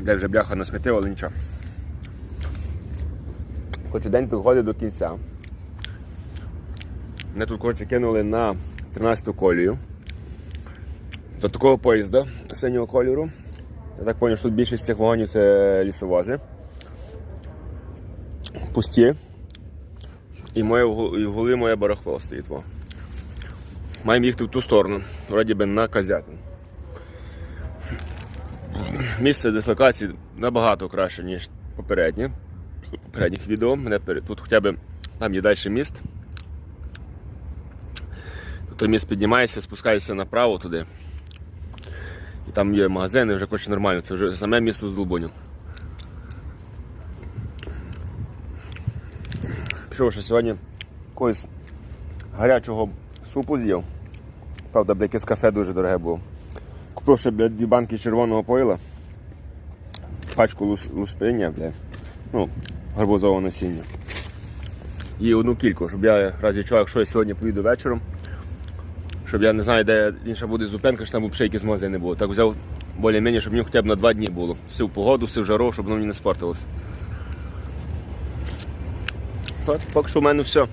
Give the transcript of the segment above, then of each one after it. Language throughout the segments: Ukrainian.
Де вже бляха насмітив, але нічого. Хоч і день доходить до кінця. Мене тут коротше кинули на 13-ту колію. До такого поїзда синього кольору. Я так зрозумів, що тут більшість цих вагонів це лісовози. Пусті. І моє і в моє барахло стоїть. Маємо їхати в ту сторону, вроді би на Казятин. Місце дислокації набагато краще, ніж попереднє. Попередніх відео. Мене пере- Тут хоча б там є далі міст. Тут міст піднімаєшся, спускаєшся направо туди. І там є магазини, вже коротше нормально, це вже саме місто з Долбуню. Пішов ще сьогодні якогось гарячого супу з'їв. Правда, бля, якесь кафе дуже дороге було. Купив ще бля, дві банки червоного пойла, пачку лус, луспиння, бля, ну, гарбузового насіння. І одну кільку, щоб я разі чого, якщо я сьогодні поїду вечором, щоб я не знаю, де інша буде зупинка, що там взагалі якісь магазини було. Так взяв більш-менш, щоб мені хоча б на два дні було. Сив погоду, сив жару, щоб воно мені не спортилось. Так, поки що в мене все.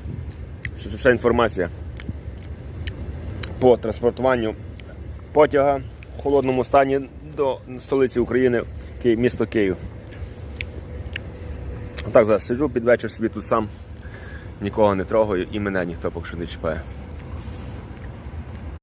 Вся інформація по транспортуванню потяга холодному стані до столиці України, місто Київ. Так зараз сиджу під вечір собі тут сам, нікого не трогаю і мене ніхто поки що не чіпає.